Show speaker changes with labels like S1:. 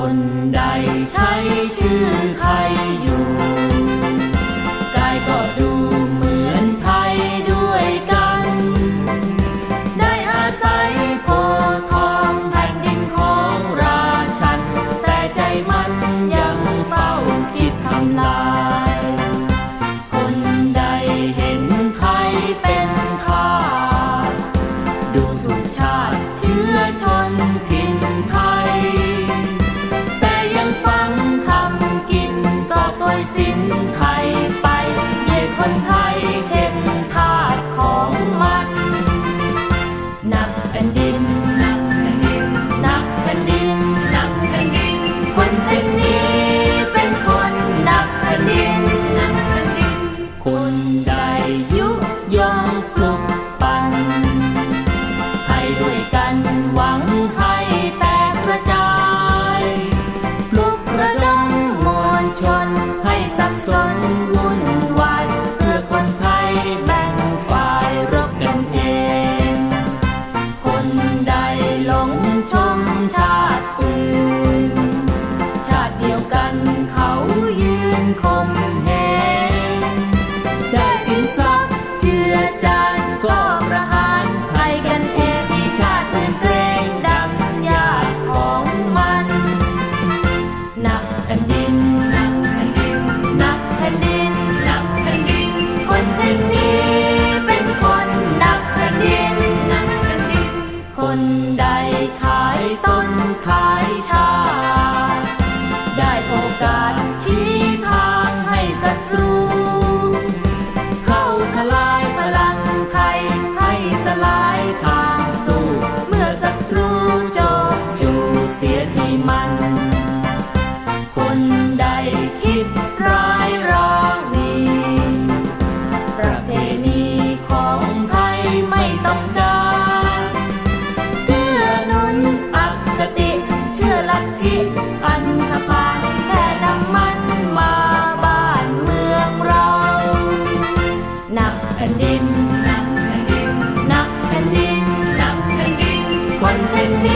S1: คนใดใช้ชื่อไทยอยู่กายก็ดูเหมือนไทยด้วยกัน ได้อาศัยโพทองแผ่นดินของราชัน แต่ใจมันยังเฝ้าคิดทำลาย คนใดเห็นไทยเป็นทาสดู ใดหลงชมชาติอื่น ชาติเดียวกัน ดให้มัน คนใดคิดร้ายร้องวีประเพณีของไทยไม่ต้องการเกื้อนุนอคติ เชื่อลัทธิอันธพาลแค่น้ำมันมาบ้านเมืองเรา หนักแผ่นดิน หนักแผ่นดิน หนักแผ่นดิน คนเช่นนี้